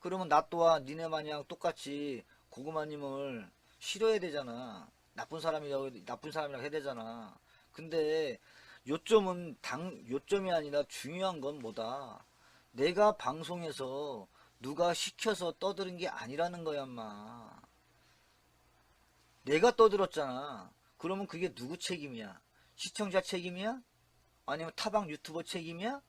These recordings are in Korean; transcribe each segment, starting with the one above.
그러면 나 또한 니네 마냥 똑같이 고구마님을 싫어해야 되잖아. 나쁜 사람이라고, 나쁜 사람이라고 해야 되잖아. 근데 요점은 당, 요점이 아니라 중요한 건 뭐다. 내가 방송에서 누가 시켜서 떠드는 게 아니라는 거야, 인마. 내가 떠들었잖아. 그러면 그게 누구 책임이야? 시청자 책임이야? 아니면 타방 유튜버 책임이야?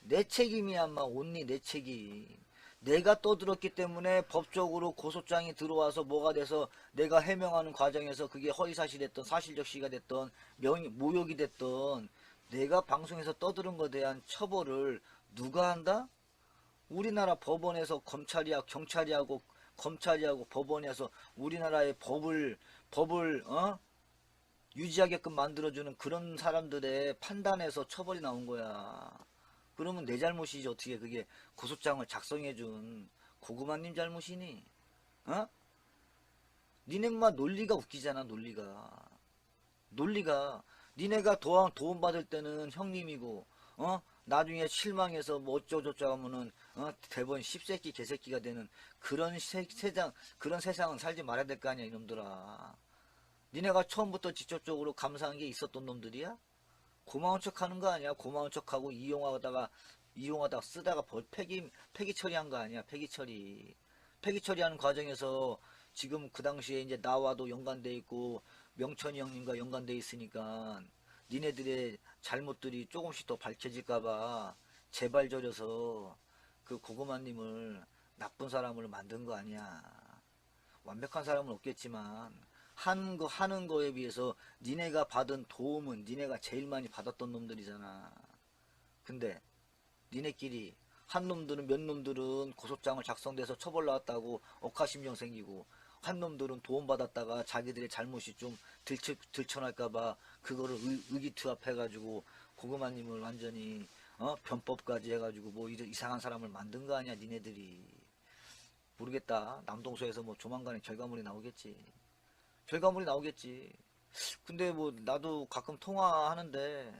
내 책임이야, 인마. 온리 내 책임. 내가 떠들었기 때문에 법적으로 고소장이 들어와서 뭐가 돼서 내가 해명하는 과정에서 그게 허위사실이 됐던 사실적 시가 됐던 명 모욕이 됐던 내가 방송에서 떠들은 것에 대한 처벌을 누가 한다? 우리나라 법원에서 검찰이 하고 경찰이 하고 검찰이 하고 법원에서 우리나라의 법을 법을 어 유지하게끔 만들어주는 그런 사람들의 판단에서 처벌이 나온 거야. 그러면 내 잘못이지 어떻게 그게 고소장을 작성해준 고구마님 잘못이니? 어? 니네마 논리가 웃기잖아 논리가 논리가 니네가 도움 도움 받을 때는 형님이고 어 나중에 실망해서 뭐 어쩌고저쩌고 하면은 어 대본 십새끼 개새끼가 되는 그런 세, 세상 그런 세상은 살지 말아야 될 거 아니야 이놈들아 니네가 처음부터 직접적으로 감사한 게 있었던 놈들이야? 고마운 척 하는 거 아니야? 고마운 척 하고 이용하다가, 이용하다가 쓰다가 벌, 폐기, 폐기 처리한 거 아니야? 폐기 처리. 폐기 처리하는 과정에서 지금 그 당시에 이제 나와도 연관돼 있고, 명천이 형님과 연관돼 있으니까, 니네들의 잘못들이 조금씩 더 밝혀질까봐, 제발 저려서 그 고구마님을 나쁜 사람을 만든 거 아니야. 완벽한 사람은 없겠지만, 하는 거 하는 거에 비해서 니네가 받은 도움은 니네가 제일 많이 받았던 놈들이잖아. 근데 니네끼리 한 놈들은 몇 놈들은 고소장을 작성돼서 처벌 나왔다고 억하심정 생기고 한 놈들은 도움 받았다가 자기들의 잘못이 좀 들쳐, 들춰날까봐 그거를 의, 의기투합해가지고 고구마님을 완전히 어 변법까지 해가지고 뭐 이런 이상한 사람을 만든 거 아니야 니네들이. 모르겠다. 남동서에서 뭐 조만간에 결과물이 나오겠지 결과물이 나오겠지. 근데 뭐 나도 가끔 통화하는데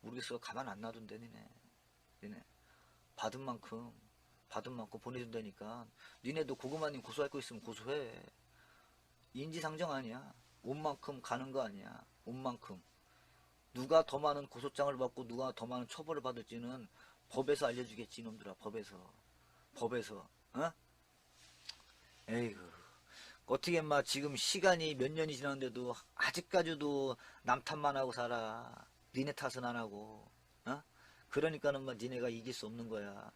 모르겠어 가만 안 놔둔대 니네. 니네 받은 만큼 받은 만큼 보내준다니까. 니네도 고구마님 고소할 거 있으면 고소해. 인지상정 아니야. 온 만큼 가는 거 아니야. 온 만큼. 누가 더 많은 고소장을 받고 누가 더 많은 처벌을 받을지는 법에서 알려주겠지 이놈들아 법에서 법에서 어? 에이구 어떻게 인마 지금 시간이 몇 년이 지났는데도 아직까지도 남 탓만 하고 살아. 니네 탓은 안 하고. 어? 그러니까는 뭐 니네가 이길 수 없는 거야.